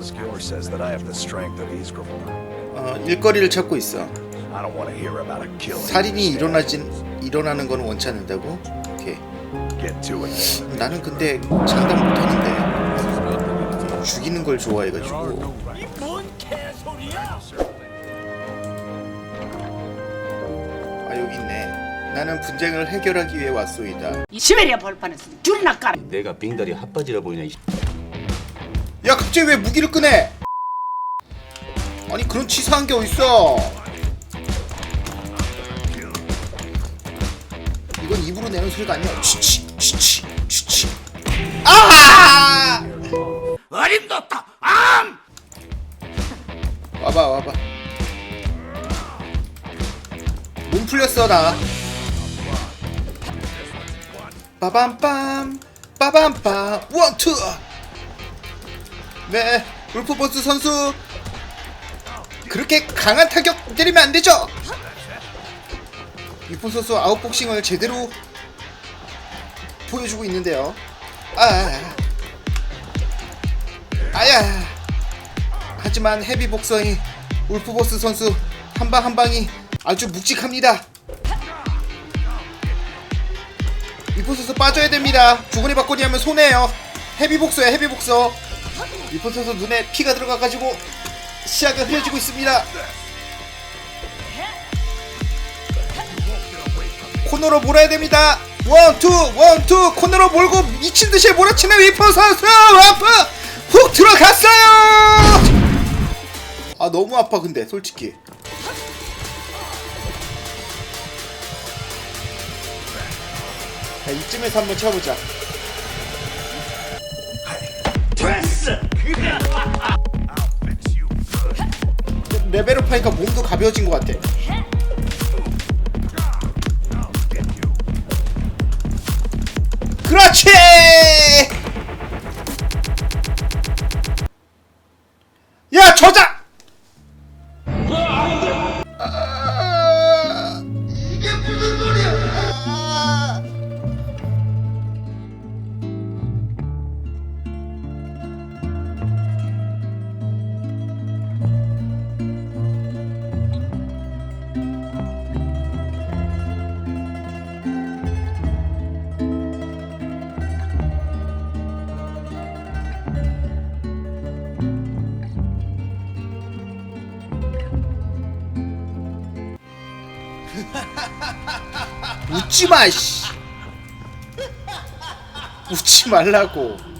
Skewer says that I have the strength of Ysgrimal. 어, 일거리를 찾고 있어. I don't want to hear about a killing. 살인이 일어나진 일어나는 건 원치 않는다고? 오케이. Get to it. 나는 근데 장담 못하는데 죽이는 걸 좋아해가지고 아 여기 있네 나는 분쟁을 해결하기 위해 왔소이다 시베리아 벌판에서 줄이나 깔아. 내가 빙다리 핫바지라 보이냐 이 야 갑자기 왜 무기를 꺼내? 아니 그런 치사한 게 어딨어? 이건 입으로 내는 소리가 아니야. 치치 치치 치치. 아! 어림도다. 암. 와봐 와봐. 몸 풀렸어 나. 빠밤빰. 빠밤빰. 원투 네 울프버스 선수 그렇게 강한 타격 때리면 안 되죠 울프 선수 아웃복싱을 제대로 보여주고 있는데요 아 아야 하지만 헤비 복서인 울프버스 선수 한 방 한 방이 아주 묵직합니다. 울프 선수 빠져야 됩니다. 주거니 받거니 하면 손해요. 헤비 복서야 헤비 복서. 울프 선수 눈에 피가 들어가가지고 시야가 흐려지고 있습니다. 코너로 몰아야 됩니다. 원투 원투 코너로 몰고 미친 듯이 몰아치는 위퍼 선수 와프 훅 들어갔어요. 아 너무 아파 근데 솔직히. 자 이쯤에서 한번 쳐보자. 레벨업 하니까 몸도 가벼워진 것 같아. 그렇지! 웃지 마, 씨. 웃지 말라고.